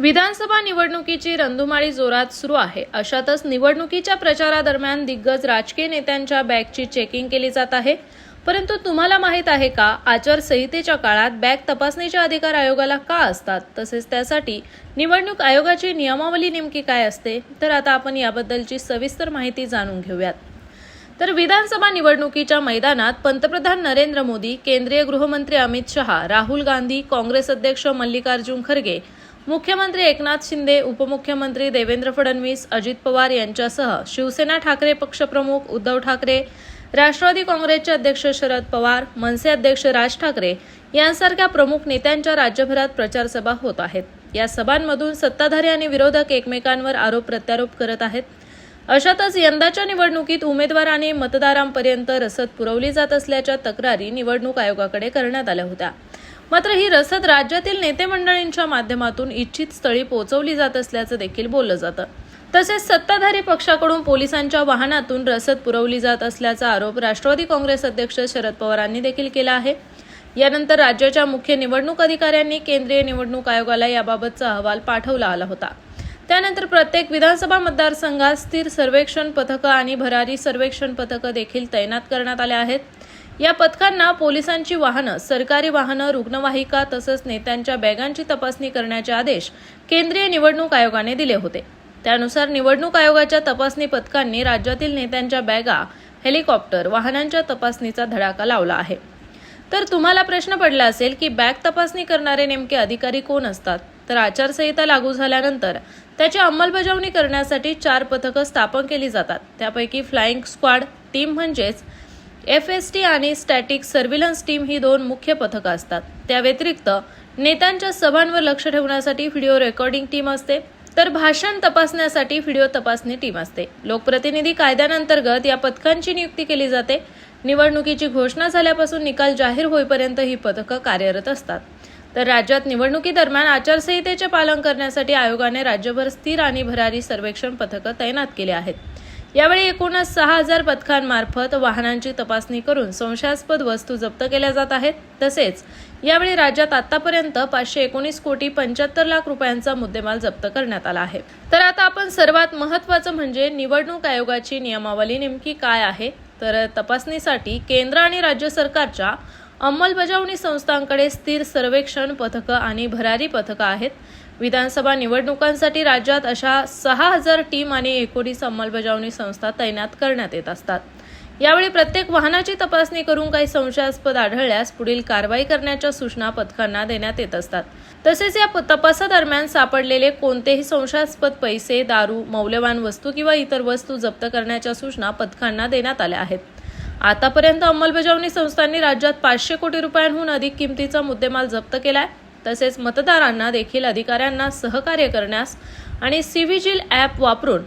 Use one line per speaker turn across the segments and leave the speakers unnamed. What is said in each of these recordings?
विधानसभा निवडणुकीची रंधुमाळी जोरात सुरू आहे. अशातच निवडणुकीच्या प्रचारादरम्यान दिग्गज राजकीय नेत्यांच्या बॅगची चेकिंग केली जात आहे. परंतु तुम्हाला माहीत आहे का आचारसंहितेच्या काळात बॅग तपासणीचे अधिकार आयोगाला का असतात? तसेच त्यासाठी निवडणूक आयोगाची नियमावली नेमकी काय असते? तर आता आपण याबद्दलची सविस्तर माहिती जाणून घेऊयात. तर विधानसभा निवडणुकीच्या मैदानात पंतप्रधान नरेंद्र मोदी केंद्रीय गृहमंत्री अमित शहा राहुल गांधी काँग्रेस अध्यक्ष मल्लिकार्जुन खरगे मुख्यमंत्री एकनाथ शिंदे उपमुख्यमंत्री देवेंद्र फडणवीस अजित पवार यांच्यासह शिवसेना ठाकरे पक्षप्रमुख उद्धव ठाकरे राष्ट्रवादी काँग्रेसचे अध्यक्ष शरद पवार मनसे अध्यक्ष राज ठाकरे यांसारख्या प्रमुख नेत्यांच्या राज्यभरात प्रचारसभा होत आहेत. या सभांमधून सत्ताधारी आणि विरोधक एकमेकांवर आरोप प्रत्यारोप करत आहेत. अशातच यंदाच्या निवडणुकीत उमेदवार आणि मतदारांपर्यंत रसद पुरवली जात असल्याच्या तक्रारी निवडणूक आयोगाकडे करण्यात आल्या होत्या. मात्र ही रसद राज्यातील नेते मंडळींच्या माध्यमातून इच्छित स्थळी पोहोचवली जात असल्याचं देखील बोललं जातं. तसेच सत्ताधारी पक्षाकडून पोलिसांच्या वाहनातून रसद पुरवली जात असल्याचा आरोप राष्ट्रवादी काँग्रेस अध्यक्ष शरद पवारांनी देखील केला आहे. यानंतर राज्याच्या मुख्य निवडणूक अधिकाऱ्यांनी केंद्रीय निवडणूक आयोगाला याबाबतचा अहवाल पाठवला आला होता. त्यानंतर प्रत्येक विधानसभा मतदारसंघात स्थिर सर्वेक्षण पथकं आणि भरारी सर्वेक्षण पथकं देखील तैनात करण्यात आल्या आहेत. या पथकांना पोलिसांची वाहनं सरकारी वाहनं रुग्णवाहिका तसंच नेत्यांच्या बॅगांची तपासणी करण्याचे आदेश केंद्रीय निवडणूक आयोगाने दिले होते. त्यानुसार निवडणूक आयोगाच्या तपासणी पथकांनी राज्यातील नेत्यांच्या बॅगा हेलिकॉप्टर वाहनांच्या तपासणीचा धडाका लावला आहे. तर तुम्हाला प्रश्न पडला असेल की बॅग तपासणी करणारे नेमके अधिकारी कोण असतात? तर आचारसंहिता लागू झाल्यानंतर त्याची अंमलबजावणी करण्यासाठी चार पथकं स्थापन केली जातात. त्यापैकी फ्लाइंग स्क्वॉड टीम म्हणजेच एफ एस टी आणि स्टॅटिक सर्व्हिलन्स टीम ही दोन मुख्य पथकं असतात. त्या व्यतिरिक्त नेत्यांच्या सभांवर लक्ष ठेवण्यासाठी व्हिडिओ रेकॉर्डिंग टीम असते तर भाषण तपासण्यासाठी व्हिडिओ तपासणी टीम असते. लोकप्रतिनिधी कायद्यांतर्गत या पथकांची नियुक्ती केली जाते. निवडणुकीची घोषणा झाल्यापासून निकाल जाहीर होईपर्यंत ही पथकं कार्यरत असतात. तर राज्यात निवडणुकीदरम्यान आचारसंहितेचे पालन करण्यासाठी आयोगाने राज्यभर स्थिर आणि भरारी सर्वेक्षण पथकं तैनात केली आहेत. यावेळी एकूणच सहा हजार पथकांमार्फत वाहनांची तपासणी करून संशयास्पद वस्तू जप्त केल्या जात आहेत. तसेच यावेळी राज्यात आतापर्यंत पाचशे एकोणीस कोटी पंच्याहत्तर लाख रुपयांचा मुद्देमाल जप्त करण्यात आला आहे. तर आता आपण सर्वात महत्त्वाचं म्हणजे निवडणूक आयोगाची नियमावली नेमकी काय आहे? तर तपासणीसाठी केंद्र आणि राज्य सरकारच्या अंमलबजावणी संस्थांकडे स्थिर सर्वेक्षण पथकं आणि भरारी पथकं आहेत. विधानसभा निवडणुकांसाठी राज्यात अशा सहा हजार टीम आणि एकोणीस अंमलबजावणी संस्था तैनात करण्यात येत असतात. यावेळी प्रत्येक वाहनाची तपासणी करून काही संशयास्पद आढळल्यास पुढील कारवाई करण्याच्या सूचना पथकांना देण्यात येत असतात. तसेच या प- तपासादरम्यान सापडलेले कोणतेही संशयास्पद पैसे दारू मौल्यवान वस्तू किंवा इतर वस्तू जप्त करण्याच्या सूचना पथकांना देण्यात आल्या आहेत. आतापर्यंत अंमलबजावणी संस्थांनी राज्यात पाचशे कोटी रुपयांहून अधिक किमतीचा मुद्देमाल जप्त केलाय. तसेच मतदारांना देखील अधिकाऱ्यांना सहकार्य करण्यास आणि सिव्हिजिल ॲप वापरून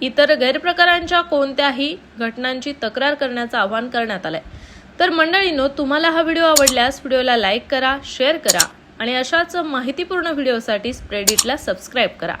इतर गैरप्रकारांच्या कोणत्याही घटनांची तक्रार करण्याचं आवाहन करण्यात आलंय. तर मंडळींनो तुम्हाला हा व्हिडिओ आवडल्यास व्हिडिओला लाईक करा शेअर करा आणि अशाच माहितीपूर्ण व्हिडिओसाठी स्प्रेडिटला सबस्क्राईब करा.